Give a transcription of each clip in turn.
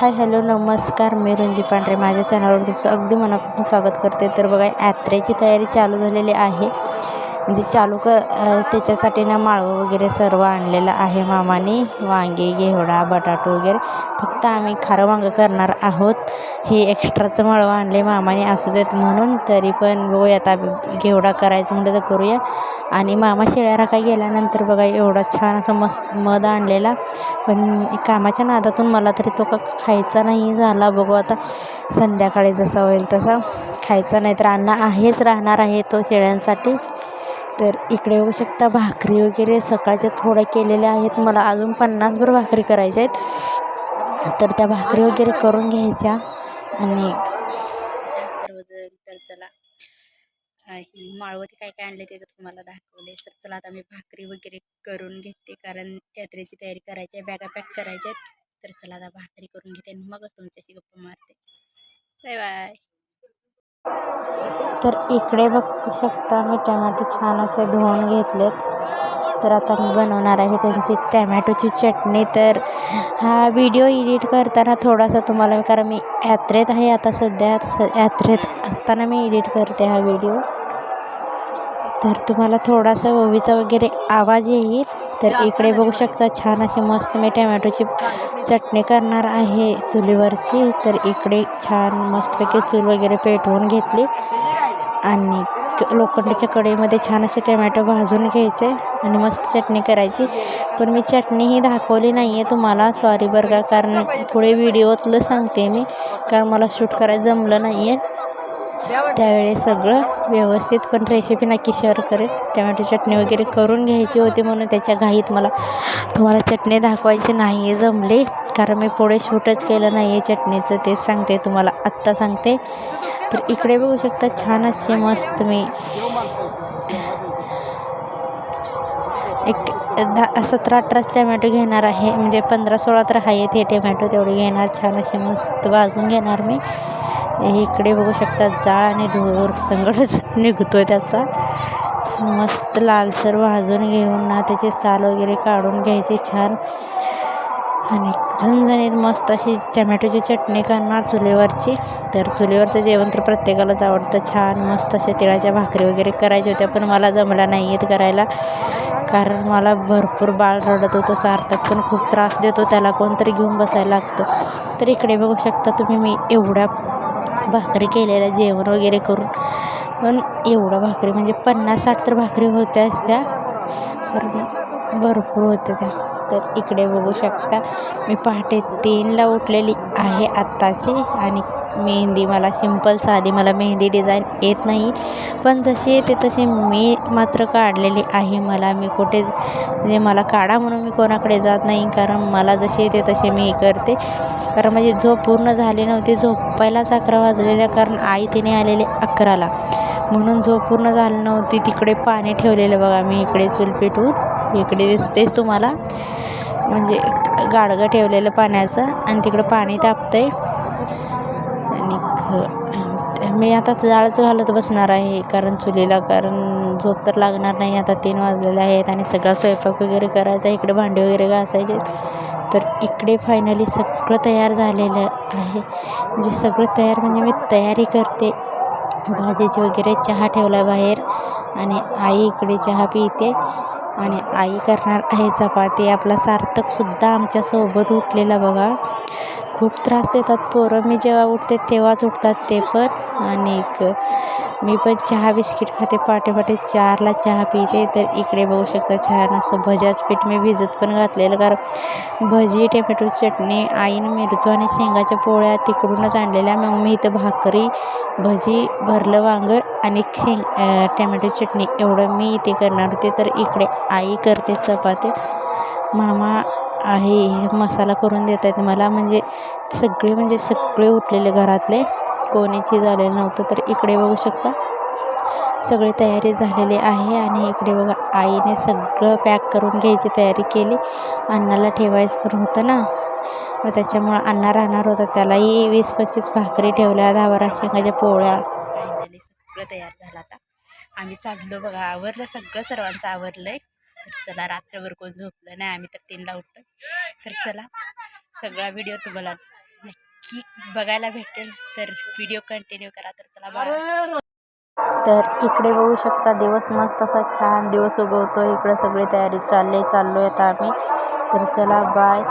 Hi hello नमस्कार. मी रुंजी पांढरे. माझ्या चॅनलवर तुमचं अगदी मनापासून स्वागत करते. तर बघा यात्रेची तयारी चालू झालेली आहे. म्हणजे चालू क त्याच्यासाठी ना माळवं वगैरे सर्व आणलेलं आहे मामाने. वांगे घेवडा बटाटो वगैरे. फक्त आम्ही खारं वांगं करणार आहोत. ही एक्स्ट्राचं मळवा आणले मामाने असू देत म्हणून तरी पण बघूया आता घेवडा करायचं म्हटलं तर करूया. आणि मामा शेळ्या राखा गेल्यानंतर बघा एवढा छान असं मस्त मध आणलेला. पण कामाच्या नादातून मला तरी तो का खायचा नाही झाला. बघू आता संध्याकाळी जसा होईल तसा. खायचा नाही तर अन्न आहेच राहणार आहे तो शेळ्यांसाठी. तर इकडे येऊ शकता भाकरी वगैरे. सकाळच्या थोड्या केलेल्या आहेत. मला अजून पन्नासभर भाकरी करायच्या आहेत. तर त्या भाकरी वगैरे करून घ्यायच्या. आणि तर चला. ही माळवती काय काय आणले ते तर तुम्हाला दाखवले तर चला आता मी भाकरी वगैरे करून घेते कारण यात्रेची तयारी करायची आहे बॅगा पॅक करायच्या आहेत. तर चला आता भाकरी करून घेते आणि मगच तुमच्याशी गप्पा मारते. Bye bye. तर इकडे बघू शकता मी टमॅटो छान असे धुवून घेतलेत. तर आता मी बनवणार आहे त्यांची टॅमॅटोची चटणी. तर हा व्हिडिओ एडिट करताना थोडासा तुम्हाला कारण मी यात्रेत आहे आता सध्या स यात्रेत असताना मी एडिट करते हा व्हिडिओ. तर तुम्हाला थोडासा ओवीचा वगैरे आवाज येईल. तर इकडे बघू शकता छान अशी मस्त मी टॅमॅटोची चटणी करणार आहे चुलीवरची. तर इकडे छान मस्तपैकी चूल वगैरे पेटवून घेतली. आणि लोखंडाच्या कढईमध्ये छान असे टमॅटो भाजून घ्यायचे आणि मस्त चटणी करायची. पण मी चटणी ही दाखवली नाही आहे तुम्हाला. सॉरी बरं का कारण पुढे व्हिडिओतलं सांगते मी कारण मला शूट करायला जमलं नाही आहे त्यावेळेस सगळं व्यवस्थित पण रेसिपी नक्की शेअर करेल. टमॅटो चटणी वगैरे करून घ्यायची होती म्हणून त्याच्या घाईत मला तुम्हाला चटणी दाखवायची नाही आहे जमले. कारण मी पुढे शूटच केलं नाही आहे चटणीचं तेच सांगते तुम्हाला आत्ता सांगते. तर इकडे बघू शकता छान असे मस्त मी एक दहा सतरा अठराच टमॅटो घेणार आहे. म्हणजे पंधरा सोळा तर आहेत हे टमॅटो तेवढे घेणार छान असे मस्त भाजून घेणार मी. इकडे बघू शकता जाळ आणि धूर संगडच निघतो त्याचा. छान मस्त लालसर भाजून घेऊन ना त्याचे साल वगैरे काढून घ्यायचे छान. आणि झणझणीत मस्त अशी टमॅटोची चटणी करणार चुलीवरची. तर चुलीवरचं जेवण तर प्रत्येकालाच आवडतं छान मस्त अशा तिळाच्या भाकरी वगैरे करायच्या होत्या पण मला जमला नाही आहेत करायला. कारण मला भरपूर बाळ रडत होतं सार्थक पण खूप त्रास देतो त्याला कोणतरी घेऊन बसायला लागतं. तर इकडे बघू शकता तुम्ही मी एवढ्या भाकरी केलेल्या जेवण वगैरे करून. पण एवढं भाकरी म्हणजे पन्नास साठ तर भाकरी होत्याच त्या कारण भरपूर होत्या त्या. तर इकडे बघू शकता मी पहाटे तीनला उठलेली आहे आत्ताची आणि मेहंदी मला सिंपल साधी मला मेहंदी डिझाईन येत नाही. पण जशी येते तसे मी मात्र काढलेली आहे. मला मी कुठे म्हणजे मला काढा म्हणून मी कोणाकडे जात नाही. कारण मला जसे येते तसे मी करते. कारण माझी झोप पूर्ण झाली नव्हती. झोपायलाच अकरा वाजलेल्या कारण आई तिने आलेले अकराला. म्हणून झोप पूर्ण झाली नव्हती. तिकडे पाणी ठेवलेलं बघा. मी इकडे चूल इकडे दिसतेच तुम्हाला. म्हणजे गाडगं ठेवलेलं पाण्याचं. आणि तिकडं पाणी तापतं आहे हो. आणि मी आता जाळच घालत बसणार आहे कारण चुलीला कारण झोप तर लागणार नाही. आता तीन वाजलेले आहेत आणि सगळा स्वयंपाक वगैरे करायचा इकडे भांडे वगैरे घासायचे तर इकडे फायनली सगळं तयार झालेलं आहे. म्हणजे सगळं तयार म्हणजे मी तयारी करते. भाजीची वगैरे चहा ठेवला बाहेर आणि आई इकडे चहा पिते आणि आई करणार आहे चपाती. आपला सार्थकसुद्धा आमच्यासोबत उठलेला बघा. खूप त्रास देतात पोरं. मी जेव्हा उठते तेव्हाच उठतात ते पण. आणि मी पण चहा बिस्किट खाते. पाटे चारला चहा पिते. तर इकडे बघू शकता छान असं भज्याच पीठ मी भिजत पण घातलेलं. कारण भजी टोमॅटो चटणी आईनं मिरचू आणि शेंगाच्या पोळ्या तिकडूनच आणलेल्या. मग मी इथं भाकरी भजी भरलं वांगं आणि शेंग टमॅटो चटणी एवढं मी इथे करणार होते. तर इकडे आई करते चपाती. मामा आहे मसाला करून देत आहेत मला. म्हणजे सगळे म्हणजे सगळे उठलेले घरातले. कोणीची झालेलं नव्हतं तर इकडे बघू शकता. सगळी तयारी झालेली आहे आणि इकडे बघा आईने सगळं पॅक करून घ्यायची तयारी केली. अण्णाला ठेवायचं पण होतं ना. मग त्याच्यामुळं अण्णा राहणार होता. त्यालाही वीस पंचवीस भाकरी ठेवल्या दहा बारा शेंगाच्या पोळ्या. फायनली सगळं तयार झालं आता. आम्ही चाललो बघा आवरलं सगळं सर्वांचं आवरलं आहे तर चला रात्रभर कोण झोपलं नाही आम्ही तर तीनला उठतो तर चला सगळा व्हिडिओ तुम्हाला नक्की बघायला भेटेल. तर व्हिडिओ कंटिन्यू करा तर चला बाय तर इकडे बघू शकता दिवस मस्त असा छान दिवस उगवतो इकडे सगळी तयारी चालली चाललो आहे आता आम्ही. तर चला बाय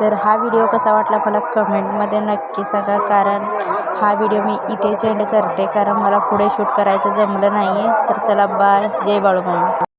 तर हा व्हिडिओ कसा वाटला मला कमेंटमध्ये नक्की सांगा कारण हा व्हिडिओ मी इथेच एंड करते कारण मला पुढे शूट करायचं जमलं नाही आहे तर चला बाय जय बाळूमामा.